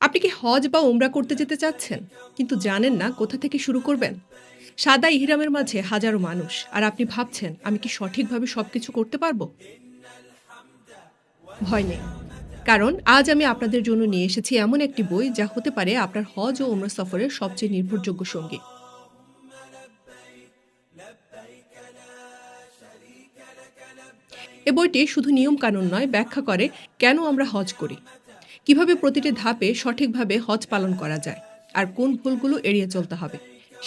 আপনি কি হজ বা ওমরা করতে যেতে চাচ্ছেন? কিন্তু জানেন না কোথা থেকে শুরু করবেন। সাদা ইহরামের মাঝে হাজারো মানুষ। আর আপনি ভাবছেন, আমি কি সঠিকভাবে সবকিছু করতে পারব? ভয় নেই। কারণ আজ আমি আপনাদের জন্য নিয়ে এসেছি এমন একটি বই যা হতে পারে আপনার হজ ও ওমরা সফরের সবচেয়ে নির্ভরযোগ্য সঙ্গী। এ বইটি শুধু নিয়ম কানুন নয়, ব্যাখ্যা করে কেন আমরা হজ করি। কীভাবে প্রতিটি ধাপে সঠিকভাবে হজ পালন করা যায় আর কোন ভুলগুলো এড়িয়ে চলতে হবে।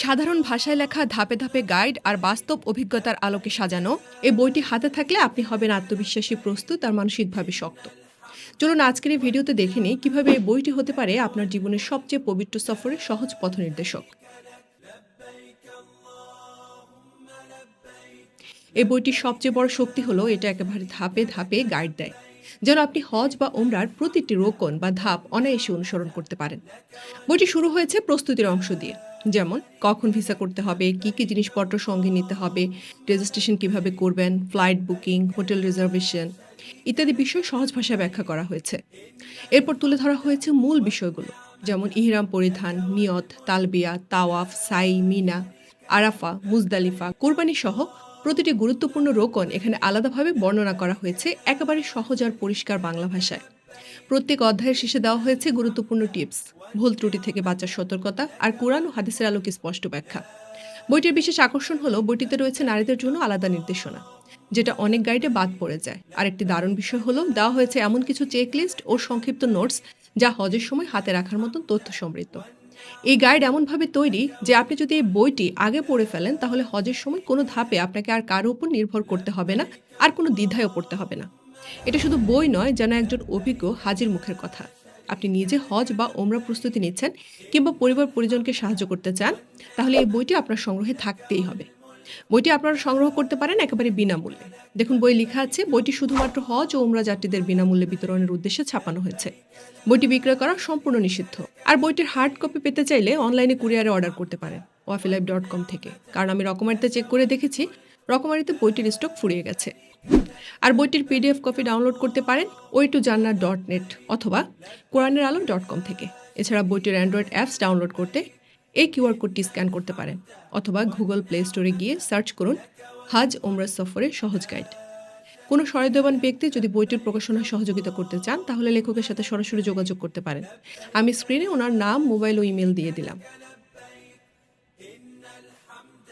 সাধারণ ভাষায় লেখা ধাপে ধাপে গাইড আর বাস্তব অভিজ্ঞতার আলোকে সাজানো এই বইটি হাতে থাকলে আপনি হবেন আত্মবিশ্বাসী, প্রস্তুত আর মানসিকভাবে শক্ত। চলুন আজকের এই ভিডিওতে দেখে নিই কীভাবে এই বইটি হতে পারে আপনার জীবনের সবচেয়ে পবিত্র সফরের সহজ পথ এই বইটির সবচেয়ে বড় শক্তি হলো এটা একেবারে ধাপে ধাপে গাইড দেয়। যেন আপনি হজ বা ওমরার প্রতিটি রোকন বা ধাপ অনায়াসে অনুসরণ করতে পারেন। বইটি শুরু হয়েছে প্রস্তুতির অংশ দিয়ে। যেমন, কখন ভিসা করতে হবে, কি কি জিনিসপত্র সঙ্গে নিতে হবে রেজিস্ট্রেশন কীভাবে করবেন ফ্লাইট বুকিং হোটেল রিজার্ভেশন ইত্যাদি বিষয় সহজ ভাষায় ব্যাখ্যা করা হয়েছে। এরপর তুলে ধরা হয়েছে মূল বিষয়গুলো, যেমন ইহরাম পরিধান, নিয়ত, তালবিয়া, তাওয়াফ, সাই, মিনা, আরাফা, মুজদালিফা, কোরবানি সহ প্রতিটি গুরুত্বপূর্ণ রোকন এখানে আলাদাভাবে বর্ণনা করা হয়েছে, একেবারে সহজ আর পরিষ্কার বাংলা ভাষায়। প্রত্যেক অধ্যায়ের শেষে দেওয়া হয়েছে গুরুত্বপূর্ণ টিপস, ভুল ত্রুটি থেকে বাঁচার সতর্কতা আর কোরআন ও হাদিসের আলোকে স্পষ্ট ব্যাখ্যা। বইটির বিশেষ আকর্ষণ হলো, বইটিতে রয়েছে নারীদের জন্য আলাদা নির্দেশনা, যেটা অনেক গাইডে বাদ পড়ে যায়। আর একটি দারুণ বিষয় হলো, দেওয়া হয়েছে এমন কিছু চেকলিস্ট ও সংক্ষিপ্ত নোটস যা হজের সময় হাতে রাখার মতন তথ্য সমৃদ্ধ। এই গাইড এমনভাবে তৈরি যে আপনি যদি এই বইটি আগে পড়ে ফেলেন, তাহলে হজের সময় কোনো ধাপে আপনাকে আর কারও উপর নির্ভর করতে হবে না, আর কোনো দ্বিধায়ও পড়তে হবে না। এটা শুধু বই নয়, যেন একজন অভিজ্ঞ হাজির মুখের কথা। আপনি নিজে হজ বা ওমরা প্রস্তুতি নিচ্ছেন কিংবা পরিবার পরিজনকে সাহায্য করতে চান, তাহলে এই বইটি আপনার সংগ্রহে থাকতেই হবে। বইটি আপনারা সংগ্রহ করতে পারেন একেবারে বিনামূল্যে। দেখুন বই লেখা আছে, বইটি শুধুমাত্র হজ ও উমরা যাত্রীদের বিনামূল্যে বিতরণের উদ্দেশ্যে ছাপানো হয়েছে। বইটি বিক্রয় করা সম্পূর্ণ নিষিদ্ধ। আর বইটির হার্ড কপি পেতে চাইলে অনলাইনে কুরিয়ারে অর্ডার করতে পারেন ওয়াফিলাইভ ডট কম থেকে। কারণ আমি রকমারিতে চেক করে দেখেছি, রকমারিতে বইটির স্টক ফুরিয়ে গেছে। আর বইটির পিডিএফ কপি ডাউনলোড করতে পারেন ওই টু জান্নার ডট নেট অথবা কোরআনের আলো ডট কম থেকে। এছাড়া বইটির অ্যান্ড্রয়েড অ্যাপস ডাউনলোড করতে এই কিউআর কোডটি স্ক্যান করতে পারেন অথবা গুগল প্লে স্টোরে গিয়ে সার্চ করুন হাজ ওমরা সফরের সহজ গাইড। কোনো সহৃদয়বান ব্যক্তি যদি বইটির প্রকাশনায় সহযোগিতা করতে চান, তাহলে লেখকের সাথে সরাসরি যোগাযোগ করতে পারেন। আমি স্ক্রিনে ওনার নাম, মোবাইল ও ইমেল দিয়ে দিলাম।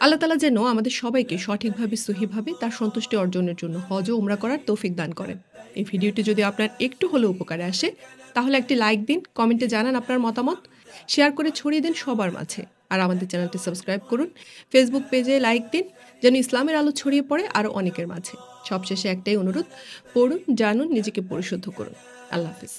আল্লাহ তালা যেন আমাদের সবাইকে সঠিকভাবে, সহিভাবে তার সন্তুষ্টি অর্জনের জন্য হজ ও উমরা করার তৌফিক দান করেন। এই ভিডিওটি যদি আপনার একটু হলেও উপকারে আসে, তাহলে একটি লাইক দিন, কমেন্টে জানান আপনার মতামত। শেয়ার করে ছড়িয়ে দিন সবার মাঝে। আর আমাদের চ্যানেলটি সাবস্ক্রাইব করুন ফেসবুক পেজে লাইক দিন, যেন ইসলামের আলো ছড়িয়ে পড়ে আরও অনেকের মাঝে। সবশেষে একটাই অনুরোধ, পড়ুন, জানুন, নিজেকে পরিশুদ্ধ করুন। আল্লাহ হাফিজ।